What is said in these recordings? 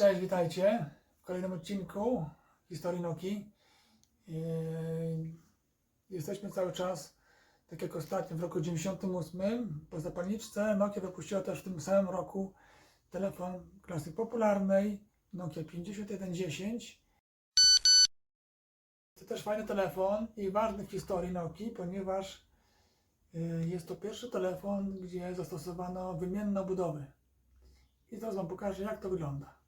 Cześć, witajcie w kolejnym odcinku Historii Noki. Yy, Jesteśmy cały czas, tak jak ostatnio, w roku 98. Po zapalniczce Nokia wypuściła też w tym samym roku telefon klasy popularnej Nokia 5110. To też fajny telefon i ważny w historii Nokii, ponieważ yy, jest to pierwszy telefon, gdzie zastosowano wymienne obudowy. I teraz Wam pokażę, jak to wygląda.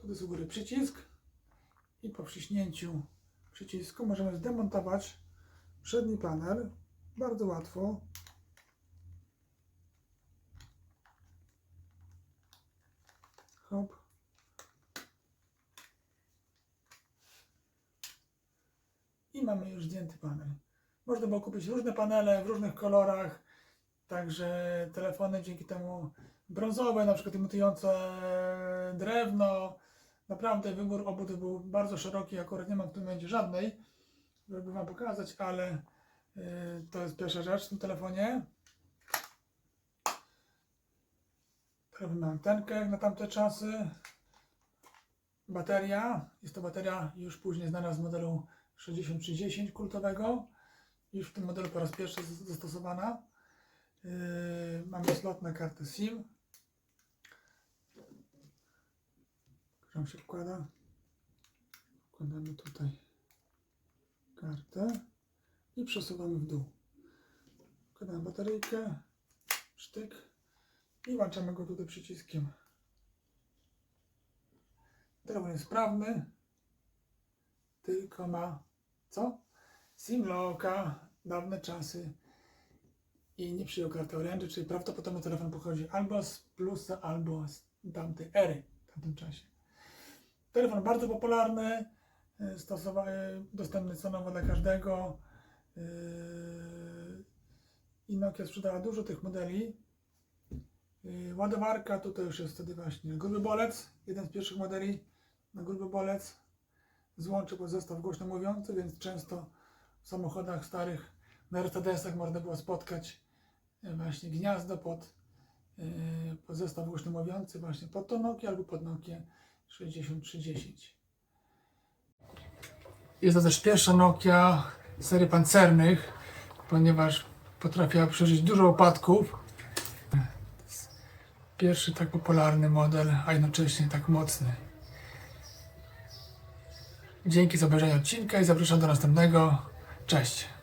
Tu jest u góry przycisk i po wciśnięciu przycisku możemy zdemontować przedni panel. Bardzo łatwo. Hop. I mamy już zdjęty panel. Można było kupić różne panele w różnych kolorach, także telefony dzięki temu brązowe, na przykład imitujące drewno. Naprawdę wybór obudów był bardzo szeroki, akurat nie mam w tym momencie żadnej, żeby Wam pokazać, ale y, to jest pierwsza rzecz w tym telefonie. Telefon ma antenkę jak na tamte czasy. Bateria, jest to bateria już później znana z modelu 6310 kultowego. Już w tym modelu po raz pierwszy zastosowana. Yy, mamy slot na kartę SIM. Którą się wkłada. Wkładamy tutaj kartę i przesuwamy w dół. Wkładamy bateryjkę, sztyk i włączamy go tutaj przyciskiem. Telefon jest sprawny, tylko ma co? SIM locka, dawne czasy i nie przyjął karty Orange, czyli prawdopodobnie telefon pochodzi albo z Plusa, albo z tamtej ery w tamtym czasie. Telefon bardzo popularny, y, stosowany, dostępny cenowo dla każdego. Yy, I Nokia sprzedała dużo tych modeli. Ładowarka, tutaj już jest wtedy właśnie gruby bolec, jeden z pierwszych modeli na gruby bolec. Złączy pod zestaw głośno mówiący, więc często w samochodach starych, na Mercedesach można było spotkać właśnie gniazdo pod, pod zestaw głośno mówiący, właśnie pod to Nokia albo pod Nokia 6310. Jest to też pierwsza Nokia serii pancernych, ponieważ potrafiła przeżyć dużo jest Pierwszy tak popularny model, a jednocześnie tak mocny. Dzięki za obejrzenie odcinka i zapraszam do następnego. Cześć!